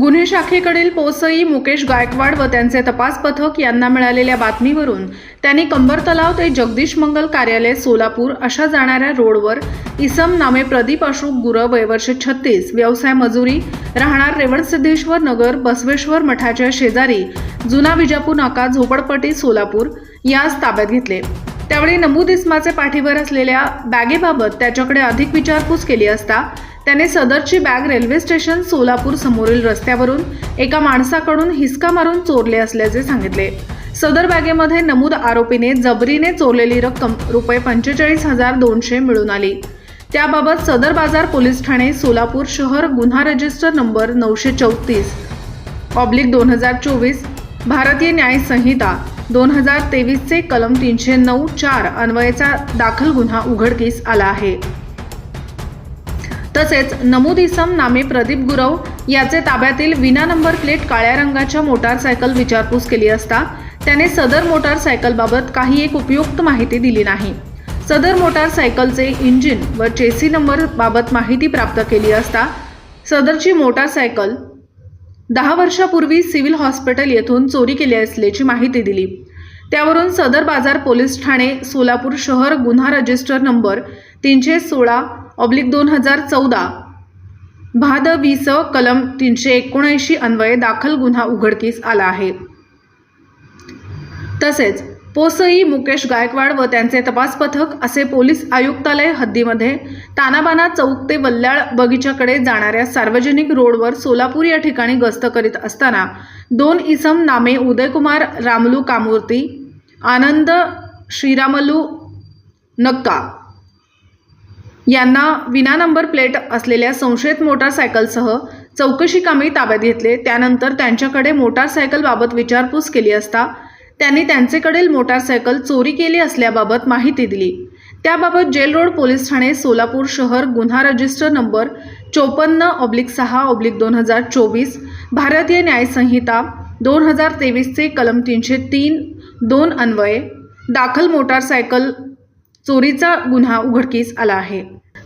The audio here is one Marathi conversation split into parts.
गुन्हे शाखेकडील पोसई मुकेश गायकवाड व त्यांचे तपास पथक यांना मिळालेल्या बातमीवरून त्यांनी कंबर तलाव ते जगदीश मंगल कार्यालय सोलापूर अशा जाणाऱ्या रोडवर इसम नामे प्रदीप अशोक गुरव वयवर्ष छत्तीस व्यवसाय मजुरी राहणार रेवणसिद्धेश्वर नगर बसवेश्वर मठाच्या शेजारी जुना विजापूर नाका झोपडपट्टी सोलापूर यास ताब्यात घेतले. त्यावेळी नमूद इस्माचे पाठीवर असलेल्या बॅगेबाबत त्याच्याकडे अधिक विचारपूस केली असता त्याने सदरची बॅग रेल्वे स्टेशन सोलापूर समोरील रस्त्यावरून एका माणसाकडून हिसका मारून चोरले असल्याचे सांगितले. सदर बॅगेमध्ये नमूद आरोपीने जबरीने चोरलेली रक्कम रुपये पंचेचाळीस हजार दोनशे मिळून आली. त्याबाबत सदर बाजार पोलीस ठाणे सोलापूर शहर गुन्हा रजिस्टर नंबर नऊशे चौतीस ऑब्लिक दोन हजार चोवीस भारतीय न्याय संहिता दोन हजार तेवीसचे कलम तीनशे नऊ चार अन्वयेचा दाखल गुन्हा उघडकीस आला आहे. तसेच नमुदिसम नामे प्रदीप गुरव याचे ताब्यातील विना नंबर प्लेट काळ्या रंगाच्या मोटारसायकल विचारपूस केली असता त्याने सदर मोटारसायकलबाबत काही एक उपयुक्त माहिती दिली नाही. सदर मोटारसायकलचे इंजिन व चेसी नंबर बाबत माहिती प्राप्त केली असता सदरची मोटारसायकल दहा वर्षापूर्वी सिव्हिल हॉस्पिटल येथून चोरी केली असल्याची माहिती दिली. त्यावरून सदर बाजार पोलीस ठाणे सोलापूर शहर गुन्हा रजिस्टर नंबर तीनशे सोळा ऑब्लिक दोन हजार चौदा. भाद वीस कलम तीनशे एकोणऐंशी अन्वये दाखल गुन्हा उघडकीस आला आहे. तसेच पोसई मुकेश गायकवाड व त्यांचे तपास पथक असे पोलीस आयुक्तालय हद्दीमध्ये तानाबाना चौक ते वल्ल्याळ बगीच्याकडे जाणाऱ्या सार्वजनिक रोडवर सोलापूर या ठिकाणी गस्त करीत असताना दोन इसम नामे उदयकुमार रामलू कामूर्ती आनंद श्रीरामलू नक्का यांना विना नंबर प्लेट असलेल्या संशयित मोटारसायकलसह चौकशी कामी ताब्यात घेतले. त्यानंतर त्यांच्याकडे मोटारसायकलबाबत विचारपूस केली असता त्यांनी त्यांचेकडील मोटारसायकल चोरी केली असल्याबाबत माहिती दिली. त्याबाबत जेल रोड पोलीस ठाणे सोलापूर शहर गुन्हा रजिस्टर नंबर चोपन्न ऑब्लिक सहा ऑब्लिक दोन हजार चोवीस भारतीय न्यायसंहिता दोन हजार तेवीसचे कलम तीनशे तीन दोन अन्वये दाखल मोटारसायकल चोरीचा गुन्हा उघडकीस आला आहे.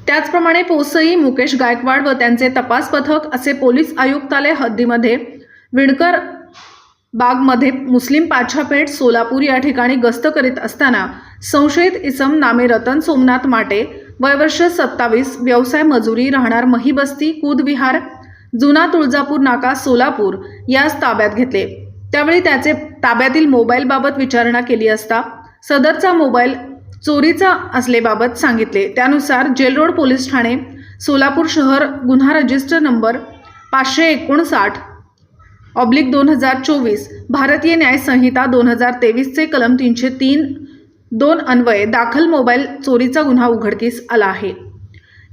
त्याचप्रमाणे पोसई मुकेश गायकवाड व त्यांचे तपास पथक असे पोलीस आयुक्तालय हद्दीमध्ये विणकर बागमध्ये मुस्लिम पाछापेठ सोलापूर या ठिकाणी गस्त करीत असताना संशयित इसम नामे रतन सोमनाथ माटे वयवर्ष सत्तावीस व्यवसाय मजुरी राहणार महिबस्ती कुदविहार जुना तुळजापूर नाका सोलापूर यास ताब्यात घेतले. त्यावेळी त्याचे ताब्यातील मोबाईलबाबत विचारणा केली असता सदरचा मोबाईल चोरीचा असलेबाबत सांगितले. त्यानुसार जेल रोड पोलीस ठाणे सोलापूर शहर गुन्हा रजिस्टर नंबर पाचशे एकोणसाठ ऑब्लिक दोन हजार चोवीस भारतीय न्यायसंहिता दोन हजार तेवीसचे कलम तीनशे तीन दोन अन्वये दाखल मोबाईल चोरीचा गुन्हा उघडकीस आला आहे.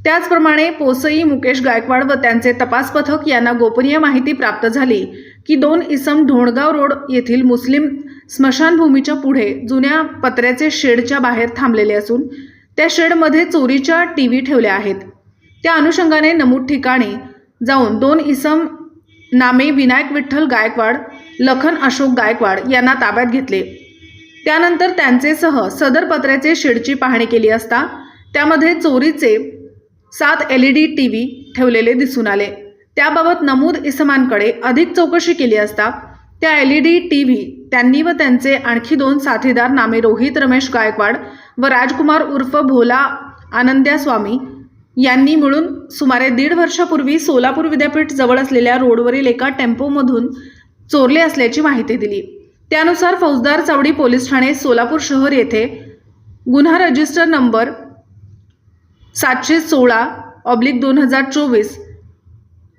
त्याचप्रमाणे पोसई मुकेश गायकवाड व त्यांचे तपास पथक यांना गोपनीय माहिती प्राप्त झाली की दोन इसम ढोणगाव रोड येथील मुस्लिम स्मशानभूमीच्या पुढे जुन्या पत्र्याचे शेडच्या बाहेर थांबलेले असून त्या शेडमध्ये चोरीच्या टी व्ही ठेवल्या आहेत. त्या अनुषंगाने नमूद ठिकाणी जाऊन दोन इसम नामे विनायक विठ्ठल गायकवाड लखन अशोक गायकवाड यांना ताब्यात घेतले. त्यानंतर त्यांचेसह सदर पत्र्याचे शेडची पाहणी केली असता त्यामध्ये चोरीचे सात L E D T V ठेवलेले दिसून आले. त्याबाबत नमूद इसमांकडे अधिक चौकशी केली असता त्या L E D T V त्यांनी व त्यांचे आणखी दोन साथीदार नामे रोहित रमेश गायकवाड व राजकुमार उर्फ भोला आनंद्या स्वामी यांनी मिळून सुमारे दीड वर्षापूर्वी सोलापूर विद्यापीठ जवळ असलेल्या रोडवरील एका टेम्पोमधून चोरले असल्याची माहिती दिली. त्यानुसार फौजदार चावडी पोलीस ठाणे सोलापूर शहर येथे गुन्हा रजिस्टर नंबर सातशे सोळा ऑब्लिक दोन हजार चोवीस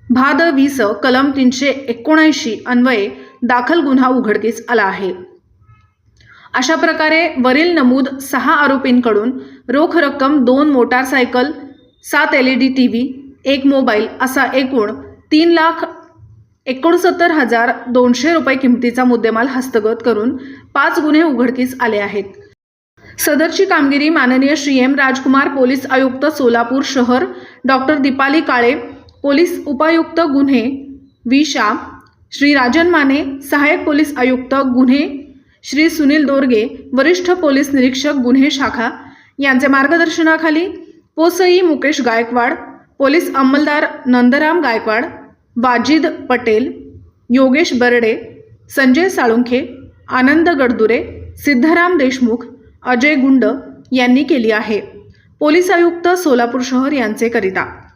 भाद वीस कलम तीनशे एकोणऐंशी अन्वये दाखल गुन्हा उघडकीस आला आहे. अशा प्रकारे वरील नमूद सहा आरोपींकडून रोख रक्कम दोन मोटारसायकल सात L E D T V एक मोबाईल असा एकूण तीन लाख एकोणसत्तर हजार दोनशे रुपये किमतीचा मुद्देमाल हस्तगत करून पाच गुन्हे उघडकीस आले आहेत. सदरची कामगिरी माननीय श्री एम राजकुमार पोलीस आयुक्त सोलापूर शहर डॉक्टर दीपाली काळे पोलीस उपायुक्त गुन्हे विशा श्री राजन माने सहाय्यक पोलीस आयुक्त गुन्हे श्री सुनील दोरगे वरिष्ठ पोलीस निरीक्षक गुन्हे शाखा यांचे मार्गदर्शनाखाली पोसई मुकेश गायकवाड पोलीस अंमलदार नंदराम गायकवाड वाजिद पटेल योगेश बर्डे संजय साळुंखे आनंद गडदुरे सिद्धराम देशमुख अजय गुंड यांनी केली आहे. पोलीस आयुक्त सोलापूर शहर यांचे करिता.